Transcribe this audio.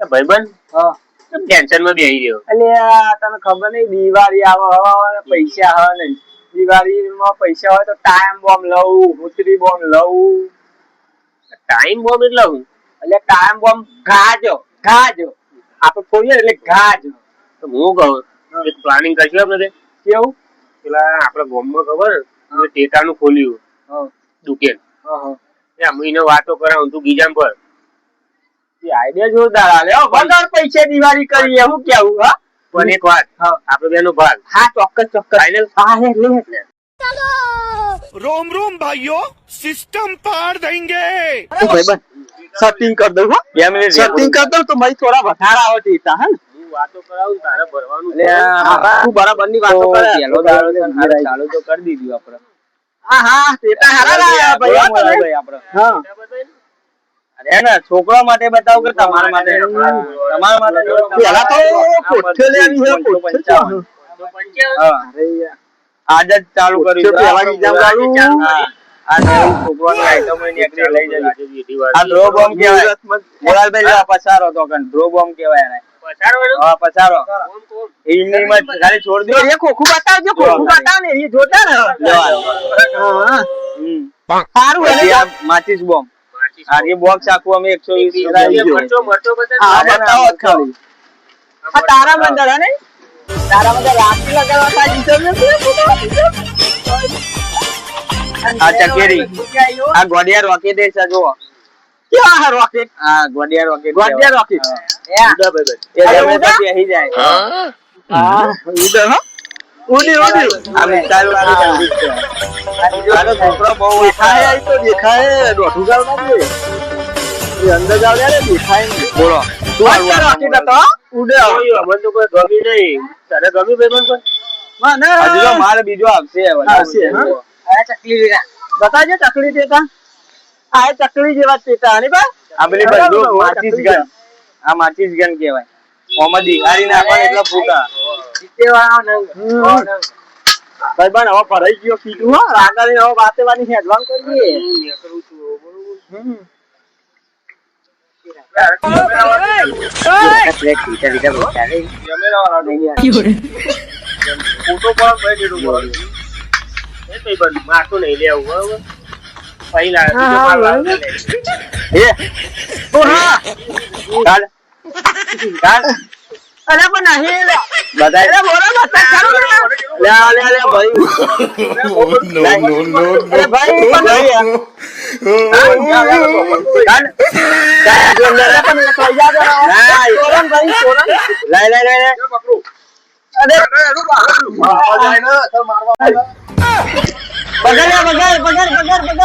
ભાઈબંધ હા. કેમ ટેન્શનમાં બેહી રહ્યો? એટલે તને ખબર નહીં દિવાળી આવે હવે પૈસા હવે નહીં. દિવાળીમાં પૈસા હોય તો ટાઈમ બોમ્બ લઉં હુતરી બોમ્બ લઉં. ટાઈમ બોમ્બ એટલે હું? એટલે ટાઈમ બોમ્બ ગાજો ગાજો આપણે ખોલીએ એટલે ગાજો તો હું કહું એક પ્લાનિંગ કરશું આપણે કેવું? પેલા આપડે ગામમાં ખબર? ટેટાનું ખોલ્યું. દુકેન. હા હા. એ વાતો કરાવું તું ગીજામ પર આઈડિયા જોરદાર આલે વગર પૈસે દિવાળી કરીએ હું કેવું હા? પણ એક વાત આપણો બેનો ભાગ. હા ચોક્કસ ચોક્કસ. ફાઈનલ હા હે લે એટલે રોમ રોમ ભાઈઓ સિસ્ટમ પાડ દેંગે ભાઈ બસ. સેટિંગ કર દઉં હો. બે મિનિટ સેટિંગ કર દઉં તો ભાઈ થોડા વધારે આવે ટીતા હા વાતો કરાવું તારે ભરવાનું બરાબર કરી. દીધું આપણે. હા હા તે તો ભાઈ આપણે. છોકરા માટે બતાવો કે તમારા માટે? તમારા માટે પેલા તો કોઠે લેવી છે, કોઠે. આજ જ ચાલુ કર્યું છે. પેલા exam ચાલુ. આ નવું છોકરાની item ય નીકળી લઈ જવી. આ ડ્રો બોમ્બ કહેવાય. મોરાલભાઈ જો આ પસારો તો કન ડ્રો બોમ્બ કહેવાય એને. હા પસારો? માં ખાલી છોડ દો. એ ખોખું બતાવજો ખોખું બતાવ ને એ જોતા ને હા સારું માચીસ બોમ્બ આ એ બોક્સ આખું અમે એકસો વીસ બીજો મરચો, મરચો બતાવ. બતાવો ખાલી. આ આ તારા મંદર હે તારા મંદર રાખી લગાવવા તા જીતો આ ચકેરી આ ગોડિયા રોકેટ છે જો ક્યાં રોકેટ? આ ગોડિયા રોકેટ ગોડિયા રોકેટ. ઉડા ભાઈ એ જમે તો જાય. હા. ઉડે હો. ઉડી ઉડી. આ આ બીજો આનો છોકરો બહુ દેખાય તો દેખાય દોઢું ગાવ ના અંદર જાવ યાર દેખાય નહીં. બોલો. ગોડિયા રોકેટ હતો ઉડે જોયું, અમને તો. કોઈ ગમી નહીં. તને ગમી ભાઈબંધ કોઈ? મને. હજુ તો બીજો આવશે હવે. આવશે, હા? બતાવજે ચકલી ટેટા આ એ ચકલી જેવા ચેતા હે ને બા આ પેલી બંદૂક માચીસ ગન. આ માચીસ ગન કહેવાય. ઓમાં દિહારી નાખવા એટલે ફૂટા ભાઈ બન હવે ભરાઈ ગયો કીધું હો આગળ હવે વાતેવાની હેડવાન કરીએ માથું નહીં લેવું, બરોબર? પછી લાવે, હા, માલ હા, લાવે, લે. એ ઓ હા કાઢ કાઢ અરે પણ નહીં લે. અરે બોલો બતા કરો ને. લે લે લે ભાઈ અરે ભાઈ પણ કાઢ કાઢ જો અંદર. અરે પણ એક લઈ જાજો ને. ના, સોરન ભાઈ સોરન લઈ લઈ લઈ લઈ અરે બગાડ બગાડ બગાડ બગાડ બગાડ